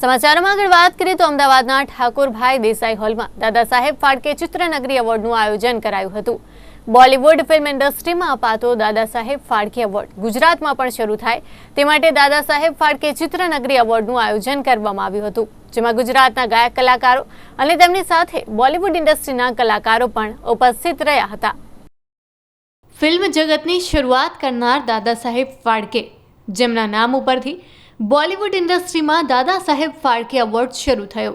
સમાચારમાં આગળ વાત કરીએ તો અમદાવાદના ઠાકોરભાઈ દેસાઈ હોલમાં દાદા સાહેબ ફાળકે ચિત્રનગરી એવોર્ડનું આયોજન કરાયું હતું. બોલિવૂડ ફિલ્મ ઇન્ડસ્ટ્રીમાં અપાતો દાદા સાહેબ ફાળકે એવોર્ડ ગુજરાતમાં પણ શરૂ થાય. તે માટે દાદા સાહેબ ફાળકે ચિત્રનગરી એવોર્ડનું આયોજન કરવામાં આવ્યું હતું. જેમાં ગુજરાતના ગાયક કલાકારો અને તેમની સાથે બોલિવૂડ ઇન્ડસ્ટ્રીના કલાકારો પણ ઉપસ્થિત રહ્યા હતા. ફિલ્મ જગતની શરૂઆત કરનાર દાદા સાહેબ ફાળકે, જેમના નામ ઉપરથી બોલિવૂડ ઇન્ડસ્ટ્રીમાં દાદા સાહેબ ફાળકે એવોર્ડ શરૂ થયો,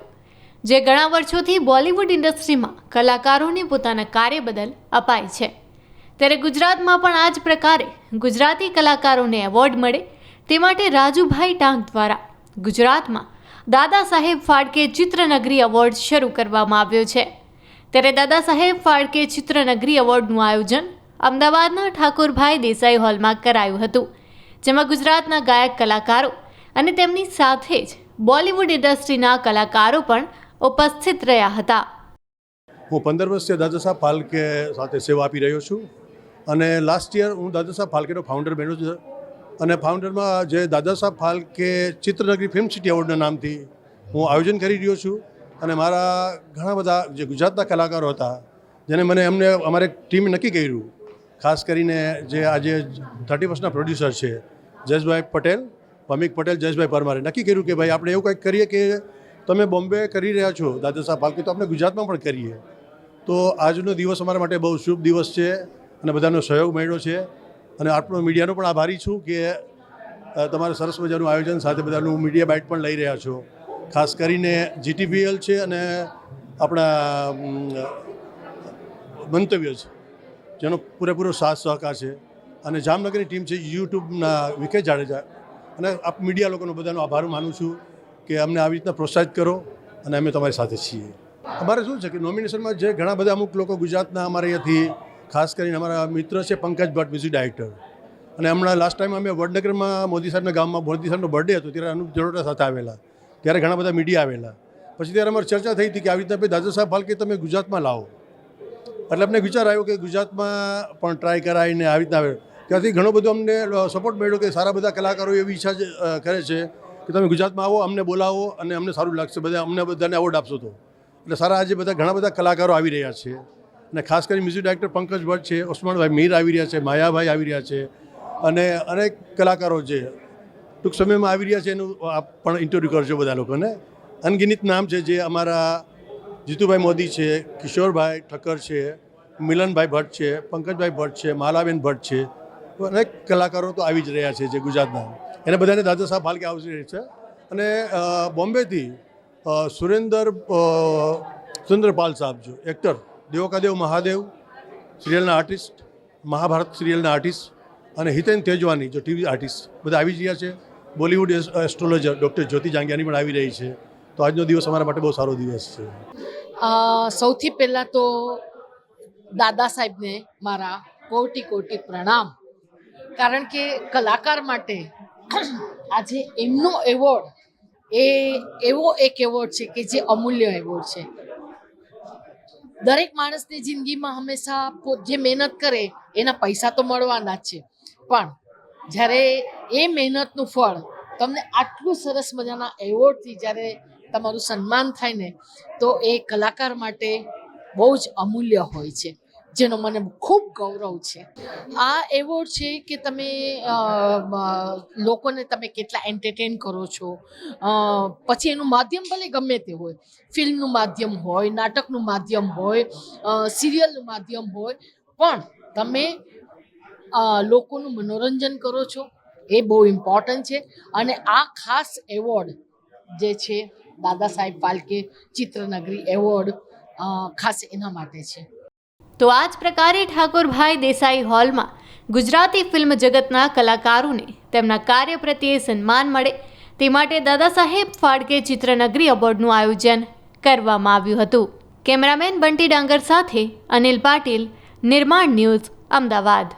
જે ઘણા વર્ષોથી બોલિવૂડ ઇન્ડસ્ટ્રીમાં કલાકારોને પોતાના કાર્ય બદલ અપાય છે. ત્યારે ગુજરાતમાં પણ આ જ પ્રકારે ગુજરાતી કલાકારોને એવોર્ડ મળે તે માટે રાજુભાઈ ટાંક દ્વારા ગુજરાતમાં દાદા સાહેબ ફાળકે ચિત્રનગરી એવોર્ડ શરૂ કરવામાં આવ્યો છે. ત્યારે દાદા સાહેબ ફાળકે ચિત્રનગરી એવોર્ડનું આયોજન અમદાવાદના ઠાકોરભાઈ દેસાઈ હોલમાં કરાયું હતું, જેમાં ગુજરાતના ગાયક કલાકારો અને તેમની સાથે જ બોલિવૂડ ઇન્ડસ્ટ્રીના કલાકારો પણ ઉપસ્થિત રહ્યા હતા. હું પંદર વર્ષથી દાદા સાહેબ ફાલ્કે સાથે સેવા આપી રહ્યો છું અને લાસ્ટ યર હું દાદા ફાલ્કેનો ફાઉન્ડર બન્યો છું અને ફાઉન્ડરમાં જે દાદા સાહેબ ફાલ્કે ચિત્રનગરી ફિલ્મ સિટી એવોર્ડના નામથી હું આયોજન કરી રહ્યો છું અને મારા ઘણા બધા જે ગુજરાતના કલાકારો હતા, જેને મને એમને અમારે ટીમ નક્કી કર્યું, ખાસ કરીને જે આજે થર્ટી ફર્સ્ટના પ્રોડ્યુસર છે જયેશભાઈ પટેલ પમિક પટેલ, જયેશભાઈ પરમારે. નક્કી કર્યું કે ભાઈ આપણે એવું કંઈક કરીએ કે તમે બોમ્બે કરી રહ્યા છો, દાદા સાહેબ પાલકી તો આપણે ગુજરાતમાં પણ કરીએ. તો આજનો દિવસ અમારા માટે બહુ શુભ દિવસ છે અને બધાનો સહયોગ મળ્યો છે. અને આપણો મીડિયાનો પણ આભારી છું કે તમારે સરસ મજાનું આયોજન સાથે બધાનું મીડિયા બાઇટ પણ લઈ રહ્યા છો. ખાસ કરીને જીટીપીએલ છે અને આપણા મંતવ્ય છે, જેનો પૂરેપૂરો સાથ સહકાર છે. અને જામનગરની ટીમ છે યુટ્યુબના વિકેશ જાડેજા. અને આપ મીડિયા લોકોનો બધાનો આભાર માનું છું કે અમને આવી રીતના પ્રોત્સાહિત કરો અને અમે તમારી સાથે છીએ. અમારે શું છે કે નોમિનેશનમાં જે ઘણા બધા અમુક લોકો ગુજરાતના અમારે અહીંયાથી, ખાસ કરીને અમારા મિત્ર છે પંકજ ભટ્ટ મ્યુઝિક ડાયરેક્ટર અને હમણાં લાસ્ટ ટાઈમ અમે વડનગરમાં મોદી સાહેબના ગામમાં, મોદી સાહેબનો બર્થડે હતો, ત્યારે અનુપ જલોટા સાથે આવેલા. ત્યારે ઘણા બધા મીડિયા આવેલા. પછી ત્યારે અમારી ચર્ચા થઈ હતી કે આવી રીતના દાદા સાહેબ કે તમે ગુજરાતમાં લાવો. એટલે અમને વિચાર આવ્યો કે ગુજરાતમાં પણ ટ્રાય કરાવીને આવી રીતના આવે ત્યાંથી ઘણો બધો અમને સપોર્ટ મળ્યો કે સારા બધા કલાકારો એવી ઈચ્છા કરે છે કે તમે ગુજરાતમાં આવો, અમને બોલાવો અને અમને સારું લાગશે. બધા અમને બધાને એવોર્ડ આપશો તો. એટલે સારા આજે બધા ઘણા બધા કલાકારો આવી રહ્યા છે. અને ખાસ કરી મ્યુઝિક ડાયરેક્ટર પંકજ ભટ્ટ છે, ઓસમાનભાઈ મીર આવી રહ્યા છે, માયાભાઈ આવી રહ્યા છે અને અનેક કલાકારો છે. ટૂંક સમયમાં આવી રહ્યા છે એનું આપ પણ ઇન્ટરવ્યૂ કરજો બધા લોકોને. અનગિનિત નામ છે જે અમારા જીતુભાઈ મોદી છે, કિશોરભાઈ ઠક્કર છે, મિલનભાઈ ભટ્ટ છે, પંકજભાઈ ભટ્ટ છે, માલાબેન ભટ્ટ છે. અનેક કલાકારો તો આવી જ રહ્યા છે જે ગુજરાતના. એને બધાને દાદા સાહેબ હાલ કે આવશે છે. અને બોમ્બેથી સુરેન્દર સુરેન્દ્રપાલ સાહેબ જો, એક્ટર. દેવકાદેવ મહાદેવ, સિરિયલના આર્ટિસ્ટ, મહાભારત સિરિયલના આર્ટિસ્ટ અને હિતેન તેજવાની જો ટીવી આર્ટિસ્ટ. બધા આવી રહ્યા છે. Bollywood astrologer doctor Jyoti Jangiani પણ આવી રહી છે. તો આજનો દિવસ અમારા માટે બહુ સારો દિવસ છે. સૌથી પહેલાં તો દાદા સાહેબને મારા કોટી કોટી પ્રણામ. કારણ કે કલાકાર માટે આજે એમનો એવોર્ડ એ એવો એક એવોર્ડ છે કે જે અમૂલ્ય એવોર્ડ છે. દરેક માણસની જિંદગીમાં હંમેશા જે મહેનત કરે એના પૈસા તો મળવાના જ છે. પણ જ્યારે એ મહેનતનું ફળ તમને આટલું સરસ મજાના એવોર્ડથી જ્યારે તમારું સન્માન થાય ને તો એ કલાકાર માટે બહુ જ અમૂલ્ય હોય છે. જેનો મને ખૂબ ગૌરવ છે. આ એવોર્ડ છે કે તમે લોકોને તમે કેટલા એન્ટરટેન કરો છો. પછી એનું માધ્યમ ભલે ગમે તે હોય, ફિલ્મનું માધ્યમ હોય, નાટકનું માધ્યમ હોય સિરિયલનું માધ્યમ હોય, પણ તમે લોકોનું મનોરંજન કરો છો, એ બહુ ઇમ્પોર્ટન્ટ છે. અને આ ખાસ એવોર્ડ જે છે દાદા સાહેબ ફાલ્કે ચિત્રનગરી એવોર્ડ ખાસ એના માટે છે. તો આ જ પ્રકારે ઠાકોરભાઈ દેસાઈ હોલમાં ગુજરાતી ફિલ્મ જગતના કલાકારોને તેમના કાર્ય પ્રત્યે સન્માન મળે તે માટે દાદા સાહેબ ફાળકે ચિત્રનગરી એવોર્ડનું આયોજન કરવામાં આવ્યું હતું. કેમેરામેન બંટી ડાંગર સાથે અનિલ પાટીલ, નિર્માણ ન્યૂઝ, અમદાવાદ.